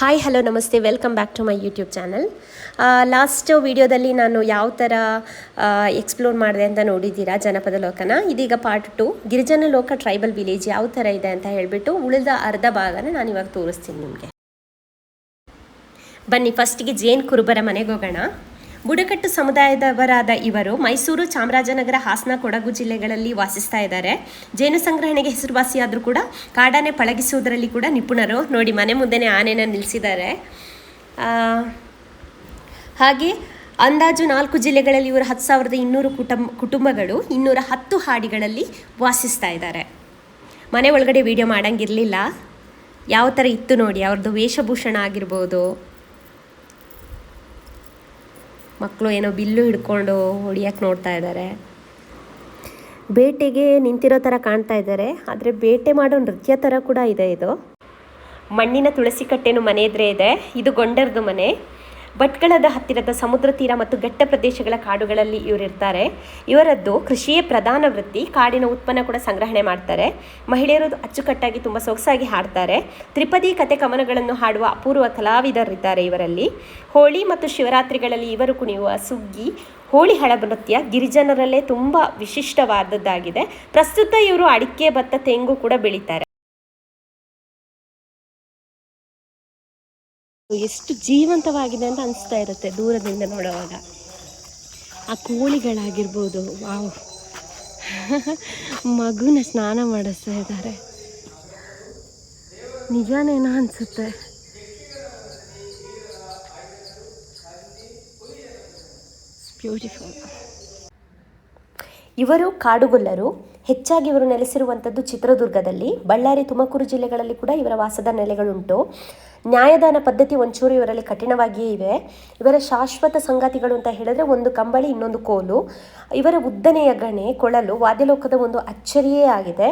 Hi hello ನಮಸ್ತೆ welcome back to my YouTube channel last ವಿಡಿಯೋದಲ್ಲಿ ನಾನು ಯಾವ ಥರ ಎಕ್ಸ್ಪ್ಲೋರ್ ಮಾಡಿದೆ ಅಂತ ನೋಡಿದ್ದೀರಾ ಜನಪದ ಲೋಕನ? ಇದೀಗ ಪಾರ್ಟ್ ಟು ಗಿರಿಜನ ಲೋಕ ಟ್ರೈಬಲ್ ವಿಲೇಜ್ ಯಾವ ಥರ ಇದೆ ಅಂತ ಹೇಳಿಬಿಟ್ಟು ಉಳಿದ ಅರ್ಧ ಭಾಗನ ನಾನು ಇವಾಗ ತೋರಿಸ್ತೀನಿ ನಿಮಗೆ. ಬನ್ನಿ ಫಸ್ಟಿಗೆ ಜೇನ್ ಕುರುಬರ ಮನೆಗೆ ಹೋಗೋಣ. ಬುಡಕಟ್ಟು ಸಮುದಾಯದವರಾದ ಇವರು ಮೈಸೂರು ಚಾಮರಾಜನಗರ, ಹಾಸನ, ಕೊಡಗು ಜಿಲ್ಲೆಗಳಲ್ಲಿ ವಾಸಿಸ್ತಾ ಇದ್ದಾರೆ. ಜೇನು ಸಂಗ್ರಹಣೆಗೆ ಹೆಸರುವಾಸಿಯಾದರೂ ಕೂಡ ಕಾಡಾನೆ ಪಳಗಿಸುವುದರಲ್ಲಿ ಕೂಡ ನಿಪುಣರು. ನೋಡಿ, ಮನೆ ಮುಂದೆನೇ ಆನೆಯನ್ನು ನಿಲ್ಲಿಸಿದ್ದಾರೆ. ಹಾಗೆ ಅಂದಾಜು ನಾಲ್ಕು ಜಿಲ್ಲೆಗಳಲ್ಲಿ ಇವರು ಹತ್ತು ಸಾವಿರದ ಇನ್ನೂರು ಕುಟುಂಬ ಕುಟುಂಬಗಳು ಇನ್ನೂರ ಹತ್ತು ಹಾಡಿಗಳಲ್ಲಿ ವಾಸಿಸ್ತಾ ಇದ್ದಾರೆ. ಮನೆ ಒಳಗಡೆ ವಿಡಿಯೋ ಮಾಡೋಂಗಿರಲಿಲ್ಲ. ಯಾವ ಥರ ಇತ್ತು ನೋಡಿ, ಅವ್ರದ್ದು ವೇಷಭೂಷಣ ಆಗಿರ್ಬೋದು ಮಕ್ಕಳು ಏನೋ ಬಿಲ್ಲು ಹಿಡ್ಕೊಂಡು ಹೊಡಿಯೋಕ್ಕೆ ನೋಡ್ತಾ ಇದ್ದಾರೆ ಬೇಟೆಗೆ ನಿಂತಿರೋ ಥರ ಕಾಣ್ತಾ ಇದ್ದಾರೆ ಆದರೆ ಬೇಟೆ ಮಾಡೋ ನೃತ್ಯ ಥರ ಕೂಡ ಇದೆ ಇದು. ಮಣ್ಣಿನ ತುಳಸಿ ಕಟ್ಟೆನು ಮನೆ ಎದುರೇ ಇದೆ. ಇದು ಗೊಂಡರ್ದು ಮನೆ. ಭಟ್ಕಳದ ಹತ್ತಿರದ ಸಮುದ್ರ ತೀರ ಮತ್ತು ಘಟ್ಟ ಪ್ರದೇಶಗಳ ಕಾಡುಗಳಲ್ಲಿ ಇವರಿರ್ತಾರೆ ಇವರದ್ದು ಕೃಷಿಯೇ ಪ್ರಧಾನ ವೃತ್ತಿ. ಕಾಡಿನ ಉತ್ಪನ್ನ ಕೂಡ ಸಂಗ್ರಹಣೆ ಮಾಡ್ತಾರೆ. ಮಹಿಳೆಯರು ಅಚ್ಚುಕಟ್ಟಾಗಿ ತುಂಬ ಸೊಗಸಾಗಿ ಹಾಡ್ತಾರೆ. ತ್ರಿಪದಿ ಕತೆ ಕವನಗಳನ್ನು ಹಾಡುವ ಅಪೂರ್ವ ಕಲಾವಿದರಿದ್ದಾರೆ ಇವರಲ್ಲಿ. ಹೋಳಿ ಮತ್ತು ಶಿವರಾತ್ರಿಗಳಲ್ಲಿ ಇವರು ಕುಣಿಯುವ ಸುಗ್ಗಿ, ಹೋಳಿ ಹಳಬ ನೃತ್ಯ ಗಿರಿಜನರಲ್ಲೇ ತುಂಬ ವಿಶಿಷ್ಟವಾದದ್ದಾಗಿದೆ. ಪ್ರಸ್ತುತ ಇವರು ಅಡಿಕೆ ಭತ್ತ, ತೆಂಗು ಕೂಡ ಬೆಳೀತಾರೆ. ಎಷ್ಟು ಜೀವಂತವಾಗಿದೆ ಅಂತ ಅನಿಸ್ತಾ ಇರುತ್ತೆ ದೂರದಿಂದ ನೋಡುವಾಗ. ಆ ಕೋಳಿಗಳಾಗಿರ್ಬೋದು, ವಾವ್. ಮಗುನ ಸ್ನಾನ ಮಾಡಿಸ್ತಾ ಇದ್ದಾರೆ. ನಿಜಾನೇನೋ ಅನಿಸುತ್ತೆ. ಬ್ಯೂಟಿಫುಲ್ ಇವರು ಕಾಡುಗೊಲ್ಲರು. ಹೆಚ್ಚಾಗಿ ಇವರು ನೆಲೆಸಿರುವಂಥದ್ದು ಚಿತ್ರದುರ್ಗದಲ್ಲಿ. ಬಳ್ಳಾರಿ ತುಮಕೂರು ಜಿಲ್ಲೆಗಳಲ್ಲಿ ಕೂಡ ಇವರ ವಾಸದ ನೆಲೆಗಳುಂಟು. ನ್ಯಾಯದಾನ ಪದ್ಧತಿ ಒಂಚೂರು ಇವರಲ್ಲಿ ಕಠಿಣವಾಗಿಯೇ ಇವೆ. ಇವರ ಶಾಶ್ವತ ಸಂಗಾತಿಗಳು ಅಂತ ಹೇಳಿದ್ರೆ ಒಂದು ಕಂಬಳಿ, ಇನ್ನೊಂದು ಕೋಲು. ಇವರ ಉದ್ದನೆಯ ಗಣೆ, ಕೊಳಲು, ವಾದ್ಯಲೋಕದ ಒಂದು ಅಚ್ಚರಿಯೇ ಆಗಿದೆ.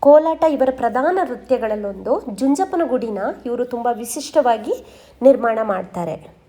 ಕೋಲಾಟ ಇವರ ಪ್ರಧಾನ ನೃತ್ಯಗಳಲ್ಲೊಂದು. ಜುಂಜಪ್ಪನ ಗುಡಿನ ಇವರು ತುಂಬ ವಿಶಿಷ್ಟವಾಗಿ ನಿರ್ಮಾಣ ಮಾಡ್ತಾರೆ.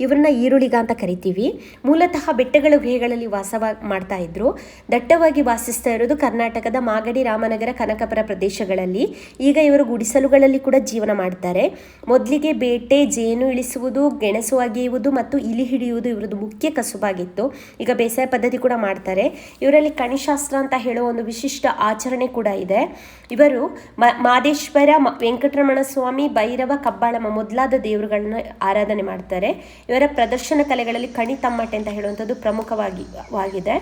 ಇವ್ರನ್ನ ಈರುಳಿಗ ಅಂತ ಕರಿತೀವಿ. ಮೂಲತಃ ಬೆಟ್ಟಗಳ, ಗುಹೆಗಳಲ್ಲಿ ವಾಸವ ಮಾಡ್ತಾ ಇದ್ರು. ದಟ್ಟವಾಗಿ ವಾಸಿಸ್ತಾ ಇರೋದು ಕರ್ನಾಟಕದ ಮಾಗಡಿ, ರಾಮನಗರ, ಕನಕಪುರ ಪ್ರದೇಶಗಳಲ್ಲಿ. ಈಗ ಇವರು ಗುಡಿಸಲುಗಳಲ್ಲಿ ಕೂಡ ಜೀವನ ಮಾಡ್ತಾರೆ. ಮೊದಲಿಗೆ ಬೇಟೆ, ಜೇನು ಇಳಿಸುವುದು, ಗೆಣಸು ಅಗೆಯುವುದು ಮತ್ತು ಇಲಿ ಹಿಡಿಯುವುದು ಇವರದು ಮುಖ್ಯ ಕಸುಬಾಗಿತ್ತು. ಈಗ ಬೇಸಾಯ ಪದ್ಧತಿ ಕೂಡ ಮಾಡ್ತಾರೆ. ಇವರಲ್ಲಿ ಕಣಿಶಾಸ್ತ್ರ ಅಂತ ಹೇಳೋ ಒಂದು ವಿಶಿಷ್ಟ ಆಚರಣೆ ಕೂಡ ಇದೆ. ಇವರು ಮಾದೇಶ್ವರ ವೆಂಕಟರಮಣ ಸ್ವಾಮಿ, ಭೈರವ, ಕಬ್ಬಾಳಮ್ಮ ಮೊದಲಾದ ದೇವರುಗಳನ್ನ ಆರಾಧನೆ ಮಾಡ್ತಾರೆ. ಇವರ ಪ್ರದರ್ಶನ ಕಲೆಗಳಲ್ಲಿ ಕಣಿ ತಮ್ಮಟೆ ಅಂತ ಹೇಳುವಂಥದ್ದು ಪ್ರಮುಖವಾಗಿ ವಾಗಿದೆ.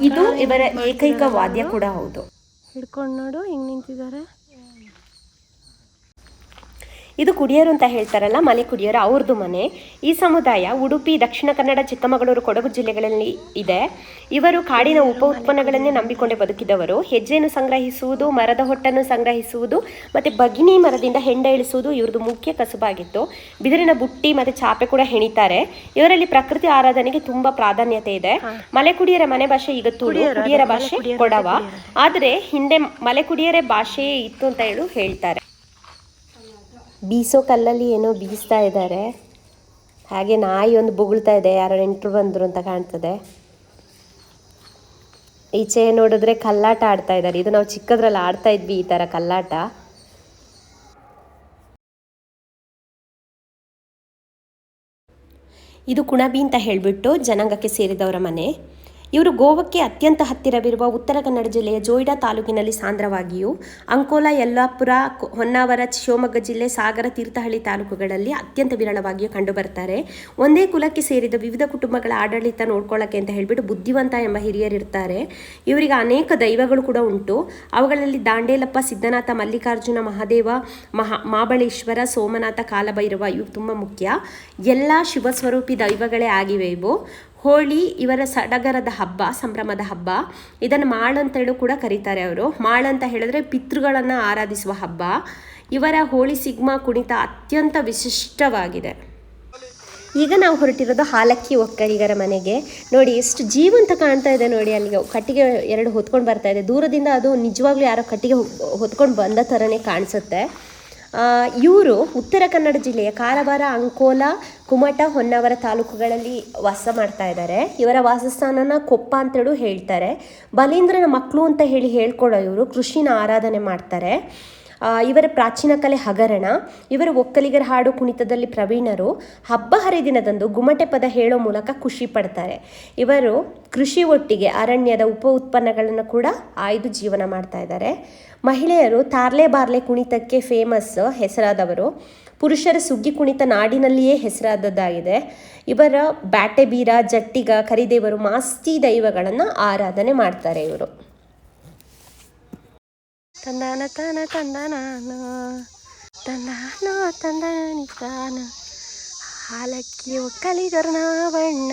ಇದು ಇವರ ಏಕೈಕ ವಾದ್ಯ ಕೂಡ ಹೌದು. ಹಿಡ್ಕೊಂಡು ನೋಡು ಹಿಂಗೆ ನಿಂತಿದ್ದಾರೆ ಇದು ಕುಡಿಯರು ಅಂತ ಹೇಳ್ತಾರಲ್ಲ ಮನೆ ಕುಡಿಯೋರು ಅವ್ರದ್ದು ಮನೆ. ಈ ಸಮುದಾಯ ಉಡುಪಿ ದಕ್ಷಿಣ ಕನ್ನಡ ಚಿಕ್ಕಮಗಳೂರು ಕೊಡಗು ಜಿಲ್ಲೆಗಳಲ್ಲಿ ಇದೆ. ಇವರು ಕಾಡಿನ ಉಪ ಉತ್ಪನ್ನಗಳನ್ನೇ ನಂಬಿಕೊಂಡೇ ಬದುಕಿದವರು. ಹೆಜ್ಜೆಯನ್ನು ಸಂಗ್ರಹಿಸುವುದು ಮರದ ಹೊಟ್ಟನ್ನು ಸಂಗ್ರಹಿಸುವುದು ಮತ್ತು ಬಗಿನಿ ಮರದಿಂದ ಹೆಂಡ ಇಳಿಸುವುದು ಇವ್ರದ್ದು ಮುಖ್ಯ ಕಸುಬಾಗಿತ್ತು. ಬಿದಿರಿನ ಬುಟ್ಟಿ ಮತ್ತು ಚಾಪೆ ಕೂಡ ಹೆಣಿತಾರೆ. ಇವರಲ್ಲಿ ಪ್ರಕೃತಿ ಆರಾಧನೆಗೆ ತುಂಬಾ ಪ್ರಾಧಾನ್ಯತೆ ಇದೆ. ಮಲೆ ಕುಡಿಯರ ಮನೆ ಭಾಷೆ ಈಗ ತುಳು ಕುಡಿಯರ ಭಾಷೆ ಕೊಡವ. ಆದರೆ ಹಿಂದೆ ಮಲೆ ಕುಡಿಯರೇ ಭಾಷೆಯೇ ಇತ್ತು ಅಂತ ಹೇಳು ಹೇಳ್ತಾರೆ. ಬೀಸೋ ಕಲ್ಲಲ್ಲಿ ಏನೋ ಬೀಸ್ತಾ ಇದ್ದಾರೆ. ಹಾಗೆ ನಾಯಿ ಒಂದು ಬೊಗಳ್ತಾ ಇದೆ, ಯಾರೋ ನೆಂಟರು ಬಂದರು ಅಂತ ಕಾಣ್ತದೆ. ಈಚೆ ನೋಡಿದ್ರೆ ಕಲ್ಲಾಟ ಆಡ್ತಾ ಇದ್ದಾರೆ. ಇದು ನಾವು ಚಿಕ್ಕದ್ರಲ್ಲಿ ಆಡ್ತಾ ಇದ್ವಿ ಈ ಥರ ಕಲ್ಲಾಟ. ಇದು ಕುಣಬಿ ಅಂತ ಹೇಳಿಬಿಟ್ಟು ಜನಾಂಗಕ್ಕೆ ಸೇರಿದವರ ಮನೆ. ಇವರು ಗೋವಕ್ಕೆ ಅತ್ಯಂತ ಹತ್ತಿರವಿರುವ ಉತ್ತರ ಕನ್ನಡ ಜಿಲ್ಲೆಯ ಜೋಯಿಡಾ ತಾಲೂಕಿನಲ್ಲಿ ಸಾಂದ್ರವಾಗಿಯೂ, ಅಂಕೋಲಾ, ಯಲ್ಲಾಪುರ ಹೊನ್ನಾವರ, ಶಿವಮೊಗ್ಗ ಜಿಲ್ಲೆ ಸಾಗರ ತೀರ್ಥಹಳ್ಳಿ ತಾಲೂಕುಗಳಲ್ಲಿ ಅತ್ಯಂತ ವಿರಳವಾಗಿಯೂ ಕಂಡುಬರ್ತಾರೆ ಒಂದೇ ಕುಲಕ್ಕೆ ಸೇರಿದ ವಿವಿಧ ಕುಟುಂಬಗಳ ಆಡಳಿತ ನೋಡ್ಕೊಳ್ಳೋಕ್ಕೆ ಅಂತ ಹೇಳಿಬಿಟ್ಟು ಬುದ್ಧಿವಂತ ಎಂಬ ಹಿರಿಯರಿರ್ತಾರೆ ಇವರಿಗೆ ಅನೇಕ ದೈವಗಳು ಕೂಡ ಉಂಟು. ಅವುಗಳಲ್ಲಿ ದಾಂಡೇಲಪ್ಪ, ಸಿದ್ಧನಾಥ, ಮಲ್ಲಿಕಾರ್ಜುನ, ಮಹಾದೇವ, ಮಹಾ ಮಹಾಬಳೇಶ್ವರ ಸೋಮನಾಥ, ಕಾಲಭೈರವ ಇವು ತುಂಬ ಮುಖ್ಯ. ಎಲ್ಲ ಶಿವಸ್ವರೂಪಿ ದೈವಗಳೇ ಆಗಿವೆ ಇವು. ಹೋಳಿ ಇವರ ಸಡಗರದ ಹಬ್ಬ, ಸಂಭ್ರಮದ ಹಬ್ಬ. ಇದನ್ನು ಮಾಳ್ ಅಂತೇಳು ಕೂಡ ಕರೀತಾರೆ ಅವರು. ಮಾಳ್ ಅಂತ ಹೇಳಿದ್ರೆ ಪಿತೃಗಳನ್ನು ಆರಾಧಿಸುವ ಹಬ್ಬ. ಇವರ ಹೋಳಿ ಸಿಗ್ಮಾ ಕುಣಿತ ಅತ್ಯಂತ ವಿಶಿಷ್ಟವಾಗಿದೆ. ಈಗ ನಾವು ಹೊರಟಿರೋದು ಹಾಲಕ್ಕಿ ಒಕ್ಕಲಿಗರ ಮನೆಗೆ. ನೋಡಿ, ಎಷ್ಟು ಜೀವಂತ ಕಾಣ್ತಾ ಇದೆ ನೋಡಿ, ಅಲ್ಲಿಗೆ ಕಟ್ಟಿಗೆ ಎರಡು ಹೊತ್ಕೊಂಡು ಬರ್ತಾ ಇದೆ. ದೂರದಿಂದ ಅದು ನಿಜವಾಗ್ಲೂ ಯಾರೋ ಕಟ್ಟಿಗೆ ಹೊತ್ಕೊಂಡು ಬಂದ ಥರನೇ ಕಾಣಿಸುತ್ತೆ. ಇವರು ಉತ್ತರ ಕನ್ನಡ ಜಿಲ್ಲೆಯ ಕಾರವಾರ, ಅಂಕೋಲ, ಕುಮಟ, ಹೊನ್ನಾವರ ತಾಲೂಕುಗಳಲ್ಲಿ ವಾಸ ಮಾಡ್ತಾ ಇದ್ದಾರೆ. ಇವರ ವಾಸಸ್ಥಾನನ ಕೊಪ್ಪ ಅಂತೇಳು ಹೇಳ್ತಾರೆ. ಬಲೀಂದ್ರನ ಮಕ್ಕಳು ಅಂತ ಹೇಳಿ ಹೇಳ್ಕೊಡೋ ಇವರು ಕೃಷಿನ ಆರಾಧನೆ ಮಾಡ್ತಾರೆ. ಇವರ ಪ್ರಾಚೀನ ಕಲೆ ಹಗರಣ, ಇವರು ಒಕ್ಕಲಿಗರ ಹಾಡು ಕುಣಿತದಲ್ಲಿ ಪ್ರವೀಣರು ಹಬ್ಬ ಹರಿದಿನದಂದು ಗುಮಟೆ ಪದ ಹೇಳೋ ಮೂಲಕ ಖುಷಿ ಪಡ್ತಾರೆ. ಇವರು ಕೃಷಿ ಒಟ್ಟಿಗೆ ಅರಣ್ಯದ ಉಪ ಉತ್ಪನ್ನಗಳನ್ನು ಕೂಡ ಆಯ್ದು ಜೀವನ ಮಾಡ್ತಾ ಇದ್ದಾರೆ. ಮಹಿಳೆಯರು ತಾರ್ಲೆ ಬಾರ್ಲೆ ಕುಣಿತಕ್ಕೆ ಫೇಮಸ್ ಹೆಸರಾದವರು. ಪುರುಷರ ಸುಗ್ಗಿ ಕುಣಿತ ನಾಡಿನಲ್ಲಿಯೇ ಹೆಸರಾದದ್ದಾಗಿದೆ. ಇವರ ಬ್ಯಾಟೆ ಬೀರ, ಜಟ್ಟಿಗ, ಕರಿದೇವರು ಮಾಸ್ತಿ ದೈವಗಳನ್ನು ಆರಾಧನೆ ಮಾಡ್ತಾರೆ ಇವರು. ತಂದಾನ ತಾನ ತಂದ ನಾನು ತಂದಾನ ತಂದಾನಿ ತಾನ ಹಾಲಕ್ಕಿ ಒಕ್ಕಲಿಗರನ ಬಣ್ಣ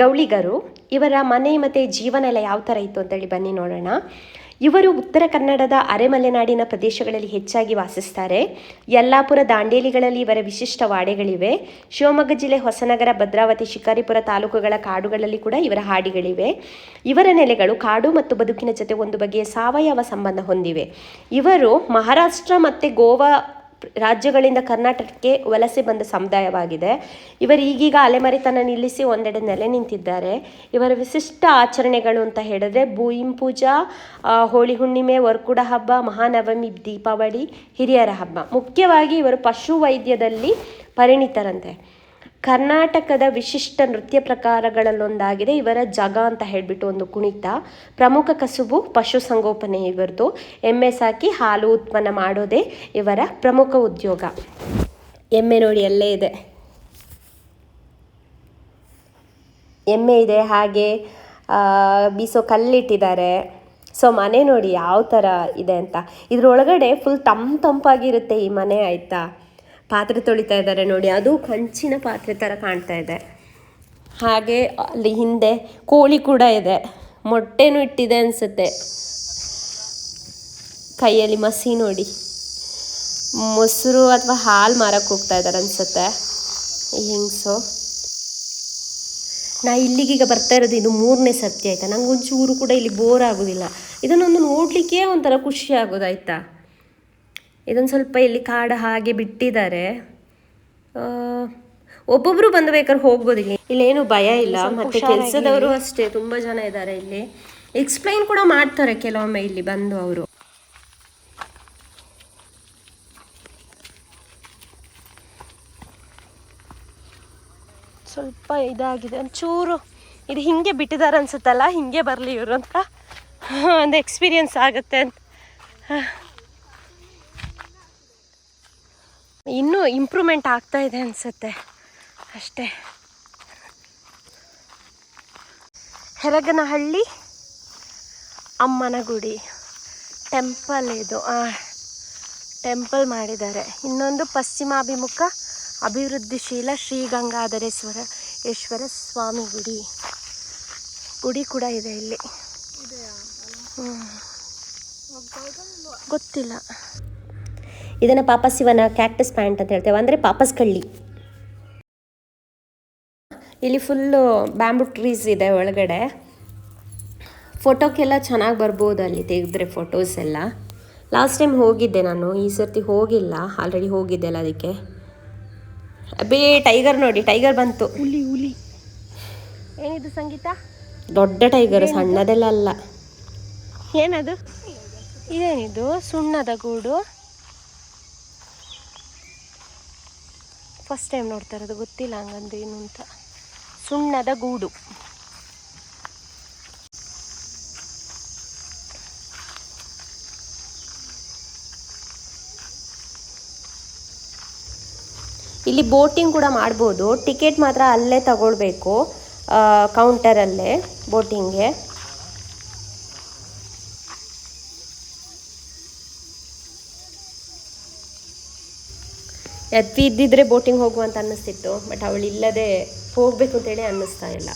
ಗೌಳಿಗರು, ಇವರ ಮನೆ ಮತ್ತು ಜೀವನ ಎಲ್ಲ ಯಾವ ಥರ ಇತ್ತು ಅಂತೇಳಿ ಬನ್ನಿ ನೋಡೋಣ. ಇವರು ಉತ್ತರ ಕನ್ನಡದ ಅರೆಮಲೆನಾಡಿನ ಪ್ರದೇಶಗಳಲ್ಲಿ ಹೆಚ್ಚಾಗಿ ವಾಸಿಸ್ತಾರೆ. ಯಲ್ಲಾಪುರ ದಾಂಡೇಲಿಗಳಲ್ಲಿ ಇವರ ವಿಶಿಷ್ಟ ವಾಡೆಗಳಿವೆ. ಶಿವಮೊಗ್ಗ ಜಿಲ್ಲೆ ಹೊಸನಗರ, ಭದ್ರಾವತಿ, ಶಿಕಾರಿಪುರ ತಾಲೂಕುಗಳ ಕಾಡುಗಳಲ್ಲಿ ಕೂಡ ಇವರ ಹಾಡಿಗಳಿವೆ. ಇವರ ನೆಲೆಗಳು ಕಾಡು ಮತ್ತು ಬದುಕಿನ ಜೊತೆ ಒಂದು ಬಗೆಯ ಸಾವಯವ ಸಂಬಂಧ ಹೊಂದಿವೆ. ಇವರು ಮಹಾರಾಷ್ಟ್ರ ಮತ್ತು ಗೋವಾ ರಾಜ್ಯಗಳಿಂದ ಕರ್ನಾಟಕಕ್ಕೆ ವಲಸೆ ಬಂದ ಸಮುದಾಯವಾಗಿದೆ. ಇವರು ಈಗೀಗ ಅಲೆಮರಿತನ ನಿಲ್ಲಿಸಿ ಒಂದೆಡೆ ನೆಲೆ ನಿಂತಿದ್ದಾರೆ. ಇವರ ವಿಶಿಷ್ಟ ಆಚರಣೆಗಳು ಅಂತ ಹೇಳಿದ್ರೆ ಭೂಯಿಂ ಪೂಜಾ ಹೋಳಿ ಹುಣ್ಣಿಮೆ, ವರ್ಕುಡ ಹಬ್ಬ, ಮಹಾನವಮಿ, ದೀಪಾವಳಿ, ಹಿರಿಯರ ಹಬ್ಬ. ಮುಖ್ಯವಾಗಿ ಇವರು ಪಶು ವೈದ್ಯದಲ್ಲಿ ಪರಿಣಿತರಂತೆ. ಕರ್ನಾಟಕದ ವಿಶಿಷ್ಟ ನೃತ್ಯ ಪ್ರಕಾರಗಳಲ್ಲೊಂದಾಗಿದೆ. ಇವರ ಜಗ ಅಂತ ಹೇಳಿಬಿಟ್ಟು ಒಂದು ಕುಣಿತ. ಪ್ರಮುಖ ಕಸುಬು ಪಶುಸಂಗೋಪನೆ ಇವರದು. ಎಮ್ಮೆ ಸಾಕಿ ಹಾಲು ಉತ್ಪನ್ನ ಮಾಡೋದೇ ಇವರ ಪ್ರಮುಖ ಉದ್ಯೋಗ. ಎಮ್ಮೆ ನೋಡಿ ಅಲ್ಲೇ ಇದೆ? ಎಮ್ಮೆ ಇದೆ, ಹಾಗೆ ಬೀಸೋ ಕಲ್ಲಿಟ್ಟಿದ್ದಾರೆ. ಸೊ, ಮನೆ ನೋಡಿ ಯಾವ ಥರ ಇದೆ ಅಂತ. ಇದರೊಳಗಡೆ ಫುಲ್ ತಂಪು ತಂಪಾಗಿರುತ್ತೆ ಈ ಮನೆ, ಆಯಿತಾ? ಪಾತ್ರೆ ತೊಳಿತಾ ಇದ್ದಾರೆ ನೋಡಿ. ಅದು ಕಂಚಿನ ಪಾತ್ರೆ ಥರ ಕಾಣ್ತಾ ಇದೆ. ಹಾಗೆ ಅಲ್ಲಿ ಹಿಂದೆ ಕೋಳಿ ಕೂಡ ಇದೆ. ಮೊಟ್ಟೆನೂ ಇಟ್ಟಿದೆ ಅನಿಸುತ್ತೆ. ಕೈಯಲ್ಲಿ ಮಸಿ ನೋಡಿ. ಮೊಸರು ಅಥವಾ ಹಾಲು ಮಾರಕ್ಕೆ ಹೋಗ್ತಾ ಇದ್ದಾರೆ ಅನಿಸುತ್ತೆ. ಹಿಂಗ್ಸು. ನಾ ಇಲ್ಲಿಗೀಗ ಬರ್ತಾ ಇರೋದು ಇದು ಮೂರನೇ ಸತ್ಯ ಆಯಿತಾ? ನಂಗೆ ಒಂಚೂರು ಕೂಡ ಇಲ್ಲಿ ಬೋರ್ ಆಗೋದಿಲ್ಲ. ಇದನ್ನೊಂದು ನೋಡಲಿಕ್ಕೆ ಒಂಥರ ಖುಷಿ ಆಗೋದಾಯ್ತಾ ಇದೊಂದು ಸ್ವಲ್ಪ ಇಲ್ಲಿ ಕಾಡು ಹಾಗೆ ಬಿಟ್ಟಿದ್ದಾರೆ. ಒಬ್ಬೊಬ್ರು ಬಂದು ಬೇಕಾದ್ರೆ ಹೋಗ್ಬೋದು ಇಲ್ಲಿ. ಇಲ್ಲೇನು ಭಯ ಇಲ್ಲ ಮತ್ತೆ ಕೆಲಸದವರು ಅಷ್ಟೇ ತುಂಬಾ ಜನ ಇದ್ದಾರೆ ಇಲ್ಲಿ. ಎಕ್ಸ್ಪ್ಲೈನ್ ಕೂಡ ಮಾಡ್ತಾರೆ ಕೆಲವೊಮ್ಮೆ ಇಲ್ಲಿ ಬಂದು ಅವರು. ಸ್ವಲ್ಪ ಇದಾಗಿದೆ ಒಂಚೂರು ಇದು ಹಿಂಗೆ ಬಿಟ್ಟಿದ್ದಾರೆ ಅನ್ಸುತ್ತಲ್ಲ ಹಿಂಗೆ ಬರಲಿ ಇವರು ಅಂತ. ಒಂದು ಎಕ್ಸ್ಪೀರಿಯನ್ಸ್ ಆಗುತ್ತೆ ಅಂತ. ಇನ್ನೂ ಇಂಪ್ರೂವ್ಮೆಂಟ್ ಆಗ್ತಾ ಇದೆ ಅನಿಸುತ್ತೆ. ಅಷ್ಟೇ. ಹೆರಗನಹಳ್ಳಿ ಅಮ್ಮನ ಗುಡಿ ಟೆಂಪಲ್ ಇದು ಟೆಂಪಲ್ ಮಾಡಿದ್ದಾರೆ. ಇನ್ನೊಂದು ಪಶ್ಚಿಮಾಭಿಮುಖ ಅಭಿವೃದ್ಧಿಶೀಲ ಶ್ರೀ ಗಂಗಾಧರೇಶ್ವರ ಈಶ್ವರ ಸ್ವಾಮಿ ಗುಡಿ. ಗುಡಿ ಕೂಡ ಇದೆ ಇಲ್ಲಿ. ಗೊತ್ತಿಲ್ಲ. ಇದನ್ನು ಪಾಪಸಿವನ ಕ್ಯಾಕ್ಟಸ್ ಪ್ಯಾಂಟ್ ಅಂತ ಹೇಳ್ತೇವೆ. ಅಂದರೆ ಪಾಪಸ್ ಕಳ್ಳಿ. ಇಲ್ಲಿ ಫುಲ್ಲು ಬ್ಯಾಂಬು ಟ್ರೀಸ್ ಇದೆ ಒಳಗಡೆ. ಫೋಟೋಕ್ಕೆಲ್ಲ ಚೆನ್ನಾಗಿ ಬರ್ಬೋದು ಅಲ್ಲಿ ತೆಗೆದ್ರೆ ಫೋಟೋಸ್ ಎಲ್ಲ. ಲಾಸ್ಟ್ ಟೈಮ್ ಹೋಗಿದ್ದೆ ನಾನು ಈ ಸರ್ತಿ ಹೋಗಿಲ್ಲ. ಆಲ್ರೆಡಿ ಹೋಗಿದ್ದೆ ಅಲ್ಲ ಅದಕ್ಕೆ. ಬೇ ಟೈಗರ್ ನೋಡಿ ಟೈಗರ್ ಬಂತು. ಹುಲಿ ಹುಲಿ. ಏನಿದು ಸಂಗೀತ? ದೊಡ್ಡ ಟೈಗರ್ ಸಣ್ಣದೆಲ್ಲ ಅಲ್ಲ. ಏನದು? ಇದೇನಿದು ಸುಣ್ಣದ ಗೂಡು. ಫಸ್ಟ್ ಟೈಮ್ ನೋಡ್ತಾ ಇರೋದು, ಗೊತ್ತಿಲ್ಲ ಹಂಗಂದ್ರೆ ಏನು ಅಂತ. ಸುಣ್ಣದ ಗೂಡು. ಇಲ್ಲಿ ಬೋಟಿಂಗ್ ಕೂಡ ಮಾಡ್ಬೋದು. ಟಿಕೆಟ್ ಮಾತ್ರ ಅಲ್ಲೇ ತಗೊಳ್ಬೇಕು ಕೌಂಟರಲ್ಲೇ ಬೋಟಿಂಗ್ಗೆ. ಎತ್ತಿ ಇದ್ದಿದ್ರೆ ಬೋಟಿಂಗ್ ಹೋಗುವಂತ ಅನ್ನಿಸ್ತಿತ್ತು, ಬಟ್ ಅವಳು ಇಲ್ಲದೆ ಹೋಗಬೇಕು ಅಂತೇಳಿ ಅನ್ನಿಸ್ತಾ ಇಲ್ಲ.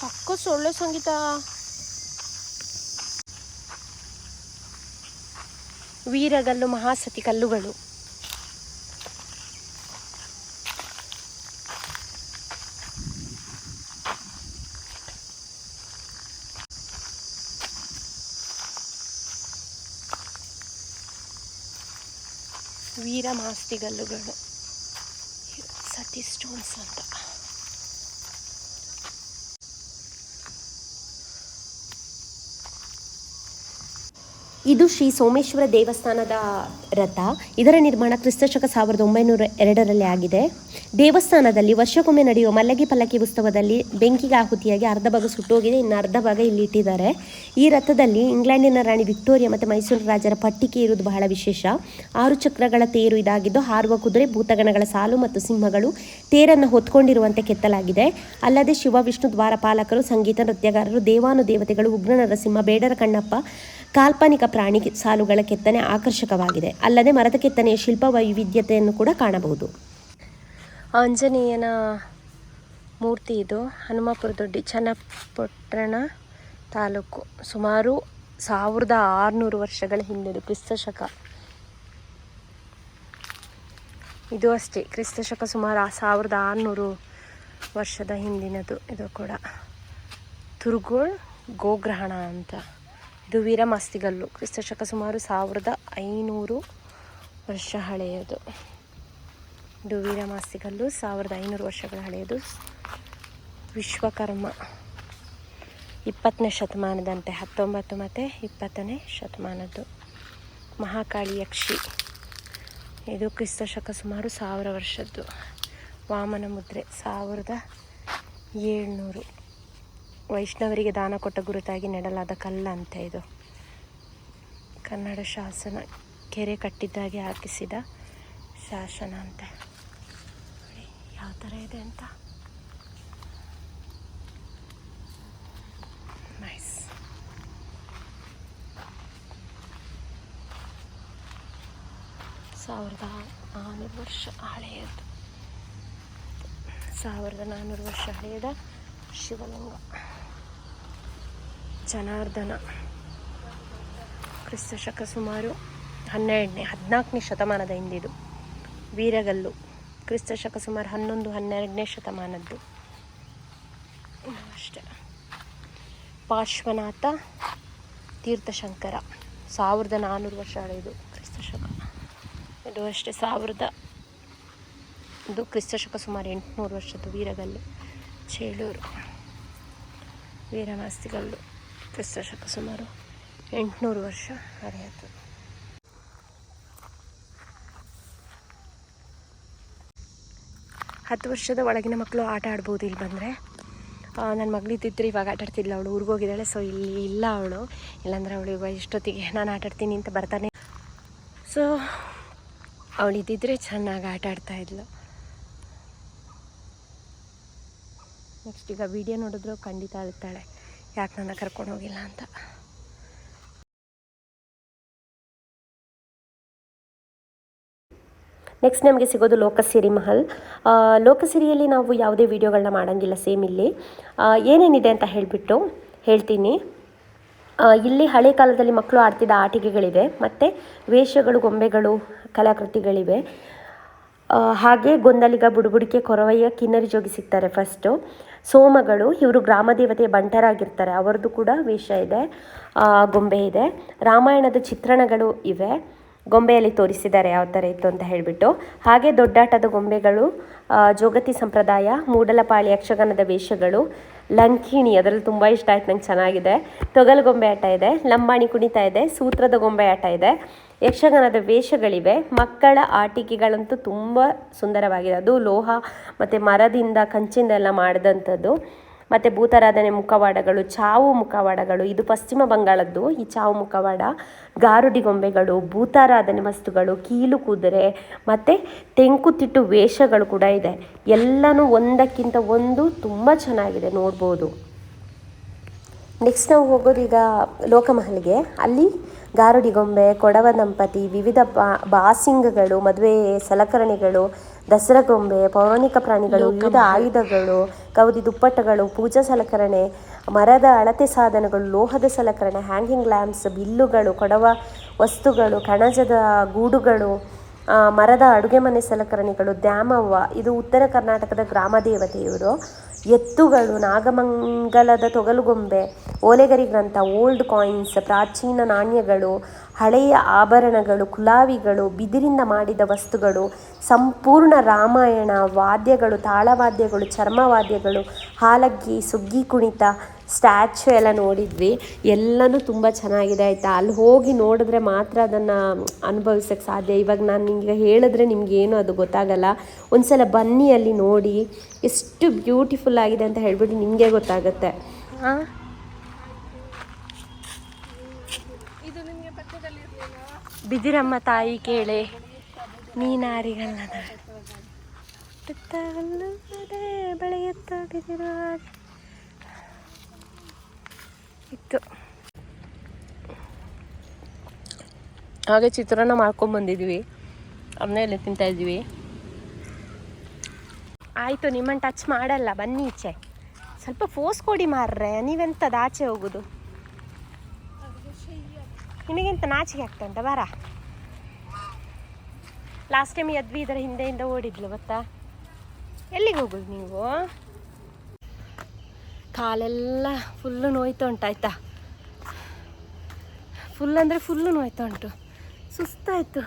ಸಕ್ಕಸ್ ಒಳ್ಳೆ ಸಂಗೀತ. ವೀರಗಲ್ಲು ಮಹಾಸತಿ ಕಲ್ಲುಗಳು. ವೀರ ಮಾಸ್ತಿಗಲ್ಲುಗಳು. ಸತಿ ಸ್ಟೋನ್ಸ್ ಅಂತ. ಇದು ಶ್ರೀ ಸೋಮೇಶ್ವರ ದೇವಸ್ಥಾನದ ರಥ. ಇದರ ನಿರ್ಮಾಣ ಕ್ರಿಸ್ತಶಕ ಸಾವಿರದ ಒಂಬೈನೂರ ಎರಡರಲ್ಲಿ ಆಗಿದೆ. ದೇವಸ್ಥಾನದಲ್ಲಿ ವರ್ಷಕ್ಕೊಮ್ಮೆ ನಡೆಯುವ ಮಲ್ಲಗಿ ಪಲ್ಲಕ್ಕಿ ಉತ್ಸವದಲ್ಲಿ ಬೆಂಕಿಗೆ ಆಹುತಿಯಾಗಿ ಅರ್ಧ ಭಾಗ ಸುಟ್ಟೋಗಿದೆ, ಇನ್ನು ಅರ್ಧ ಭಾಗ ಇಲ್ಲಿ ಇಟ್ಟಿದ್ದಾರೆ. ಈ ರಥದಲ್ಲಿ ಇಂಗ್ಲೆಂಡಿನ ರಾಣಿ ವಿಕ್ಟೋರಿಯಾ ಮತ್ತು ಮೈಸೂರು ರಾಜರ ಪಟ್ಟಿಕೆ ಇರುವುದು ಬಹಳ ವಿಶೇಷ. ಆರು ಚಕ್ರಗಳ ತೇರು ಇದಾಗಿದ್ದು, ಹಾರುವ ಕುದುರೆ, ಭೂತಗಣಗಳ ಸಾಲು ಮತ್ತು ಸಿಂಹಗಳು ತೇರನ್ನು ಹೊತ್ಕೊಂಡಿರುವಂತೆ ಕೆತ್ತಲಾಗಿದೆ. ಅಲ್ಲದೆ ಶಿವ, ವಿಷ್ಣು ದ್ವಾರಪಾಲಕರು ಸಂಗೀತ ನೃತ್ಯಗಾರರು, ದೇವಾನುದೇವತೆಗಳು, ಉಗ್ರ ನರಸಿಂಹ, ಬೇಡರ ಕಣ್ಣಪ್ಪ ಕಾಲ್ಪನಿಕ ಪ್ರಾಣಿ ಸಾಲುಗಳ ಕೆತ್ತನೆ ಆಕರ್ಷಕವಾಗಿದೆ. ಅಲ್ಲದೆ ಮರದ ಕೆತ್ತನೆಯ ಶಿಲ್ಪ ವೈವಿಧ್ಯತೆಯನ್ನು ಕೂಡ ಕಾಣಬಹುದು. ಆಂಜನೇಯನ ಮೂರ್ತಿ ಇದು. ಹನುಮಾಪುರ ದೊಡ್ಡಿ ಚನ್ನಪಟ್ಟಣ ತಾಲೂಕು. ಸುಮಾರು ಸಾವಿರದ ಆರುನೂರು ವರ್ಷಗಳ ಹಿಂದಿದು ಕ್ರಿಸ್ತಶಕ. ಇದು ಅಷ್ಟೇ. ಕ್ರಿಸ್ತಶಕ ಸುಮಾರು ಸಾವಿರದ ಆರುನೂರು ವರ್ಷದ ಹಿಂದಿನದು. ಇದು ಕೂಡ ತುರ್ಗೋಳ್ ಗೋಗ್ರಹಣ ಅಂತ. ಇದು ವೀರಮಾಸ್ತಿಗಲ್ಲು ಕ್ರಿಸ್ತಶಕ ಸುಮಾರು ಸಾವಿರದ ಐನೂರು ವರ್ಷ ಹಳೆಯದು. ಇದು ವೀರಮಾಸ್ತಿಗಲ್ಲು ಸಾವಿರದ ಐನೂರು ವರ್ಷಗಳ ಹಳೆಯದು. ವಿಶ್ವಕರ್ಮ ಇಪ್ಪತ್ತನೇ ಶತಮಾನದಂತೆ, ಹತ್ತೊಂಬತ್ತು ಮತ್ತು ಇಪ್ಪತ್ತನೇ ಶತಮಾನದ್ದು. ಮಹಾಕಾಳಿ ಯಕ್ಷಿ. ಇದು ಕ್ರಿಸ್ತಶಕ ಸುಮಾರು ಸಾವಿರ ವರ್ಷದ್ದು. ವಾಮನ ಮುದ್ರೆ, ಸಾವಿರದ ಏಳ್ನೂರು. ವೈಷ್ಣವರಿಗೆ ದಾನ ಕೊಟ್ಟ ಗುರುತಾಗಿ ನೆಡಲಾದ ಕಲ್ಲಂತೆ ಇದು. ಕನ್ನಡ ಶಾಸನ ಕೆರೆ ಕಟ್ಟಿದ್ದಾಗೆ ಹಾಕಿಸಿದ ಶಾಸನ ಅಂತೆ. ಯಾವ ಥರ ಇದೆ ಅಂತ. ನೈಸ್ ಸಾವಿರದ ನಾನ್ನೂರು ವರ್ಷ ಹಳೆಯದು. ಸಾವಿರದ ನಾನ್ನೂರು ವರ್ಷ ಹಳೆಯದ ಶಿವಲಿಂಗ. ಜನಾರ್ದನ. ಕ್ರಿಸ್ತಶಕ ಸುಮಾರು ಹನ್ನೆರಡನೇ, ಹದಿನಾಲ್ಕನೇ ಶತಮಾನದ ಹಿಂದಿದು. ವೀರಗಲ್ಲು. ಕ್ರಿಸ್ತಶಕ ಸುಮಾರು ಹನ್ನೊಂದು, ಹನ್ನೆರಡನೇ ಶತಮಾನದ್ದು. ಅಷ್ಟೇ. ಪಾರ್ಶ್ವನಾಥ ತೀರ್ಥಶಂಕರ. ಸಾವಿರದ ನಾನ್ನೂರು ವರ್ಷ ಹಳೆಯದು ಕ್ರಿಸ್ತಶಕ ಇದು ಅಷ್ಟೇ, ಸಾವಿರದ. ಇದು ಕ್ರಿಸ್ತಶಕ ಸುಮಾರು ಎಂಟುನೂರು ವರ್ಷದ್ದು ವೀರಗಲ್ಲು. ಚೇಳೂರು. ವೀರಮಾಸ್ತಿಗಲ್ಲು. ಕ್ರಿಸ್ತಶಕ ಸುಮಾರು ಎಂಟುನೂರು ವರ್ಷ ಹರಿಯಿತು. ಹತ್ತು ವರ್ಷದ ಒಳಗಿನ ಮಕ್ಕಳು ಆಟ ಆಡ್ಬೋದು ಇಲ್ಲಿ ಬಂದರೆ. ನನ್ನ ಮಗಳಿದ್ದಿದ್ರೆ ಇವಾಗ ಆಟ ಆಡ್ತಿದ್ಲ ಅವಳು, ಊರಿಗೆ ಹೋಗಿದ್ದಾಳೆ ಸೊ ಇಲ್ಲಿ ಇಲ್ಲ ಅವಳು. ಇಲ್ಲಾಂದರೆ ಅವಳು ಇವಾಗ ಇಷ್ಟೊತ್ತಿಗೆ ನಾನು ಆಟಾಡ್ತೀನಿ ಅಂತ ಬರ್ತಾನೆ. ಸೊ ಅವಳಿದ್ದಿದ್ರೆ ಚೆನ್ನಾಗಿ ಆಟ ಆಡ್ತಾ ಇದ್ಲು. ನೆಕ್ಸ್ಟ್ ಈಗ ವಿಡಿಯೋ ನೋಡಿದ್ರು ಖಂಡಿತ ಅಳ್ತಾಳೆ. ಯಾಕೆ ನನ್ನ ಕರ್ಕೊಂಡು ಹೋಗಿಲ್ಲ ಅಂತ. ನೆಕ್ಸ್ಟ್ ನಮಗೆ ಸಿಗೋದು ಲೋಕಸಿರಿ ಮಹಲ್. ಲೋಕಸಿರಿಯಲ್ಲಿ ನಾವು ಯಾವುದೇ ವಿಡಿಯೋಗಳನ್ನ ಮಾಡೋಂಗಿಲ್ಲ ಸೇಮ್ ಇಲ್ಲಿ. ಏನೇನಿದೆ ಅಂತ ಹೇಳಿಬಿಟ್ಟು ಹೇಳ್ತೀನಿ. ಇಲ್ಲಿ ಹಳೆ ಕಾಲದಲ್ಲಿ ಮಕ್ಕಳು ಆಡ್ತಿದ್ದ ಆಟಿಕೆಗಳಿವೆ, ಮತ್ತು ವೇಷಗಳು, ಗೊಂಬೆಗಳು, ಕಲಾಕೃತಿಗಳಿವೆ. ಹಾಗೆ ಗೊಂದಲಿಗ, ಬುಡುಬುಡಿಕೆ, ಕೊರವಯ್ಯ, ಕಿನ್ನರಿ ಜೋಗಿ ಸಿಗ್ತಾರೆ ಫಸ್ಟು ಸೋಮಗಳು, ಇವರು ಗ್ರಾಮ ದೇವತೆಯ ಬಂಟರಾಗಿರ್ತಾರೆ. ಅವರದ್ದು ಕೂಡ ವೇಷ ಇದೆ ಗೊಂಬೆ ಇದೆ. ರಾಮಾಯಣದ ಚಿತ್ರಣಗಳು ಇವೆ. ಗೊಂಬೆಯಲ್ಲಿ ತೋರಿಸಿದ್ದಾರೆ ಯಾವ ಥರ ಇತ್ತು ಅಂತ ಹೇಳಿಬಿಟ್ಟು. ಹಾಗೆ ದೊಡ್ಡಾಟದ ಗೊಂಬೆಗಳು ಜೋಗತಿ ಸಂಪ್ರದಾಯ, ಮೂಡಲಪಾಳಿ ಯಕ್ಷಗಾನದ ವೇಷಗಳು, ಲಂಕಿಣಿ, ಅದರಲ್ಲಿ ತುಂಬ ಇಷ್ಟ ಆಯ್ತು ನಂಗೆ ಚೆನ್ನಾಗಿದೆ. ತೊಗಲು ಗೊಂಬೆ ಆಟ ಇದೆ, ಲಂಬಾಣಿ ಕುಣಿತ ಇದೆ, ಸೂತ್ರದ ಗೊಂಬೆ ಆಟ ಇದೆ. ಯಕ್ಷಗಾನದ ವೇಷಗಳಿವೆ. ಮಕ್ಕಳ ಆಟಿಕೆಗಳಂತೂ ತುಂಬ ಸುಂದರವಾಗಿದೆ. ಅದು ಲೋಹ ಮತ್ತು ಮರದಿಂದ ಕಂಚಿಂದ ಎಲ್ಲ ಮಾಡಿದಂಥದ್ದು. ಮತ್ತು ಭೂತಾರಾಧನೆ ಮುಖವಾಡಗಳು, ಚಾವು ಮುಖವಾಡಗಳು, ಇದು ಪಶ್ಚಿಮ ಬಂಗಾಳದ್ದು. ಈ ಚಾವು ಮುಖವಾಡ, ಗಾರುಡಿ ಗೊಂಬೆಗಳು, ಭೂತಾರಾಧನೆ ವಸ್ತುಗಳು, ಕೀಲು ಕುದುರೆ, ಮತ್ತು ತೆಂಕುತಿಟ್ಟು ವೇಷಗಳು ಕೂಡ ಇದೆ. ಎಲ್ಲನೂ ಒಂದಕ್ಕಿಂತ ಒಂದು ತುಂಬ ಚೆನ್ನಾಗಿದೆ ನೋಡ್ಬೋದು. ನೆಕ್ಸ್ಟ್ ನಾವು ಹೋಗೋದು ಈಗ ಲೋಕಮಹಲ್ಗೆ. ಅಲ್ಲಿ ಗಾರುಡಿ ಗೊಂಬೆ ಕೊಡವ ದಂಪತಿ ವಿವಿಧ ಬಾ ಬಾಸಿಂಗಗಳು ಮದುವೆ ಸಲಕರಣೆಗಳು ದಸರಾ ಗೊಂಬೆ ಪೌರಾಣಿಕ ಪ್ರಾಣಿಗಳು ವಿವಿಧ ಆಯುಧಗಳು ಕವದಿ ದುಪ್ಪಟ್ಟಗಳು ಪೂಜಾ ಸಲಕರಣೆ ಮರದ ಅಳತೆ ಸಾಧನಗಳು ಲೋಹದ ಸಲಕರಣೆ ಹ್ಯಾಂಗಿಂಗ್ ಲ್ಯಾಂಪ್ಸ್ ಬಿಲ್ಲುಗಳು ಕೊಡವ ವಸ್ತುಗಳು ಕಣಜದ ಗೂಡುಗಳು ಮರದ ಅಡುಗೆ ಮನೆ ಸಲಕರಣೆಗಳು ದ್ಯಾಮವ್ವ ಇದು ಉತ್ತರ ಕರ್ನಾಟಕದ ಗ್ರಾಮ ದೇವತೆ ಇವರು ಎತ್ತುಗಳು, ನಾಗಮಂಗಲದ ತೊಗಲುಗೊಂಬೆ, ಓಲೆಗರಿ ಗ್ರಂಥ, ಓಲ್ಡ್ ಕಾಯಿನ್ಸ್, ಪ್ರಾಚೀನ ನಾಣ್ಯಗಳು, ಹಳೆಯ ಆಭರಣಗಳು, ಕುಲಾವಿಗಳು, ಬಿದಿರಿಂದ ಮಾಡಿದ ವಸ್ತುಗಳು, ಸಂಪೂರ್ಣ ರಾಮಾಯಣ, ವಾದ್ಯಗಳು, ತಾಳವಾದ್ಯಗಳು, ಚರ್ಮವಾದ್ಯಗಳು, ಹಾಲಕ್ಕಿ, ಸುಗ್ಗಿ ಕುಣಿತ ಸ್ಟ್ಯಾಚು ಎಲ್ಲ ನೋಡಿದ್ವಿ. ಎಲ್ಲನೂ ತುಂಬ ಚೆನ್ನಾಗಿದೆ ಆಯಿತಾ? ಅಲ್ಲಿ ಹೋಗಿ ನೋಡಿದ್ರೆ ಮಾತ್ರ ಅದನ್ನು ಅನುಭವಿಸೋಕ್ಕೆ ಸಾಧ್ಯ. ಇವಾಗ ನಾನು ನಿಮಗೆ ಹೇಳಿದ್ರೆ ನಿಮಗೇನು ಅದು ಗೊತ್ತಾಗಲ್ಲ. ಒಂದ್ಸಲ ಬನ್ನಿ ಅಲ್ಲಿ ನೋಡಿ. ಎಷ್ಟು ಬ್ಯೂಟಿಫುಲ್ ಆಗಿದೆ ಅಂತ ಹೇಳಿಬಿಟ್ಟು ನಿಮಗೆ ಗೊತ್ತಾಗುತ್ತೆ. ಬಿದಿರಮ್ಮ ತಾಯಿ ಕೇಳೆ. ನೀನಾರಿಗಲ್ಲದ ಬೆಳೆಯುತ್ತ ಬಿದಿರ ಇತ್ತು ಹಾಗೆ ಚಿತ್ರಾನ್ನ ಮಾಡ್ಕೊಂಡು ಬಂದಿದ್ವಿ. ಅದನ್ನೇ ಎಲ್ಲ ತಿಂತಾ ಇದ್ವಿ ಆಯಿತು ನಿಮ್ಮನ್ನ ಟಚ್ ಮಾಡಲ್ಲ. ಬನ್ನಿ ಈಚೆ. ಸ್ವಲ್ಪ ಫೋರ್ಸ್ ಕೊಡಿ ಮಾರ್ರೆ. ನೀವೆಂಥದ್ದು ಆಚೆ ಹೋಗೋದು? ನಿಮಗೆಂತ ನಾಚಿಕೆ ಆಗ್ತಾ ಉಂಟ? ಬಾರ. ಲಾಸ್ಟ್ ಟೈಮ್ ಎದ್ವಿ ಇದರ ಹಿಂದೆಯಿಂದ ಓಡಿದ್ಲು, ಗೊತ್ತಾ? ಎಲ್ಲಿಗೆ ಹೋಗೋದು ನೀವು? ಕಾಲೆಲ್ಲ ಫುಲ್ಲು ನೋಯ್ತಾ ಉಂಟಾಯ್ತಾ ಫುಲ್ ಅಂದರೆ ಫುಲ್ಲು ನೋಯ್ತಾ ಉಂಟು. ಸುಸ್ತಾಯಿತು.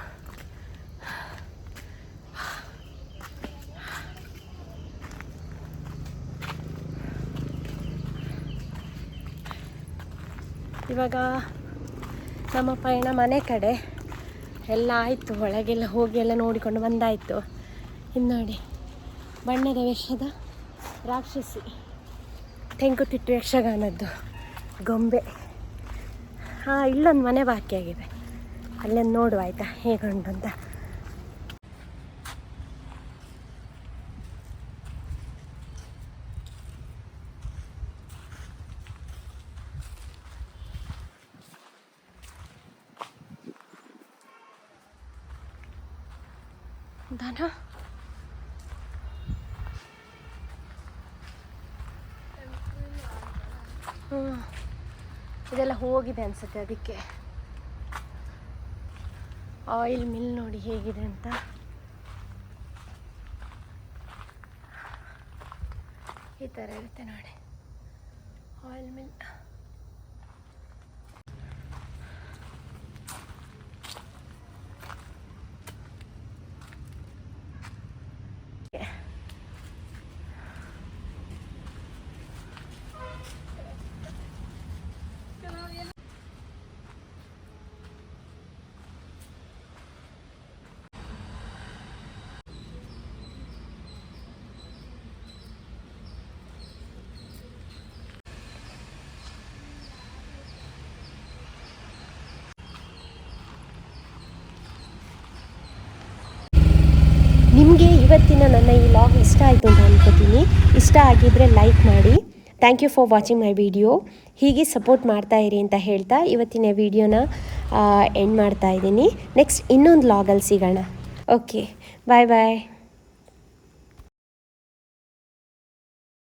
ಇವಾಗ ನಮ್ಮ ಪಯಣ ಮನೆ ಕಡೆ ಎಲ್ಲ ಆಯಿತು. ಒಳಗೆಲ್ಲ ಹೋಗಿ ಎಲ್ಲ ನೋಡಿಕೊಂಡು ಬಂದಾಯಿತು. ಇನ್ನು ನೋಡಿ, ಬಣ್ಣದ ವೇಷದ ರಾಕ್ಷಸಿ, ತೆಂಕುತಿಟ್ಟು ಯಕ್ಷಗಾನದ್ದು ಗೊಂಬೆ. ಹಾಂ, ಇಲ್ಲೊಂದು ಮನೆ ಬಾಕಿ ಅಲ್ಲೊಂದು ನೋಡುವ ಆಯಿತಾ ಹೇಗುಂಟು ಅಂತ. ದನ? ಇದೆಲ್ಲ ಹೋಗಿದೆ ಅನ್ಸುತ್ತೆ ಅದಕ್ಕೆ. ಆಯಿಲ್ ಮಿಲ್ ನೋಡಿ ಹೇಗಿದೆ ಅಂತ. ಈ ಥರ ಇರುತ್ತೆ ನೋಡಿ. ಆಯಿಲ್ ಮಿಲ್ ನಿಮಗೆ ಇವತ್ತಿನ ನನ್ನ ಈ ಲಾಗ್ ಇಷ್ಟ ಆಯಿತು ಅಂತ ಅನ್ಕೋತೀನಿ. ಇಷ್ಟ ಆಗಿದ್ದರೆ ಲೈಕ್ ಮಾಡಿ. Thank you for watching my video ಹೀಗೆ ಸಪೋರ್ಟ್ ಮಾಡ್ತಾ ಇರಿ ಅಂತ ಹೇಳ್ತಾ ಇವತ್ತಿನ ವಿಡಿಯೋನ ಎಂಡ್ ಮಾಡ್ತಾ ಇದ್ದೀನಿ. ನೆಕ್ಸ್ಟ್ ಇನ್ನೊಂದು ಲಾಗಲ್ಲಿ ಸಿಗೋಣ. ಓಕೆ ಬಾಯ್ ಬಾಯ್